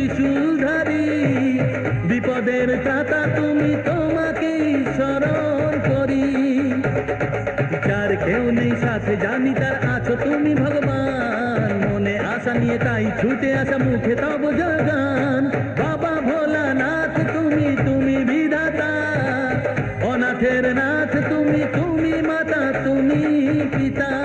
ত্রিশূলধারী বিপদের দাতা তুমি তোমাকেই স্মরণ করি। চার কেউ নেই সাথে জানি তার আছো তুমি ভগবান। মনে আশা নিয়ে তাই ছুটে আসা মুখে তব জগান। বাবা ভোলা নাথ তুমি তুমি বিধাতা। অনাথের নাথ, তুমি তুমি মাতা, তুমি পিতা।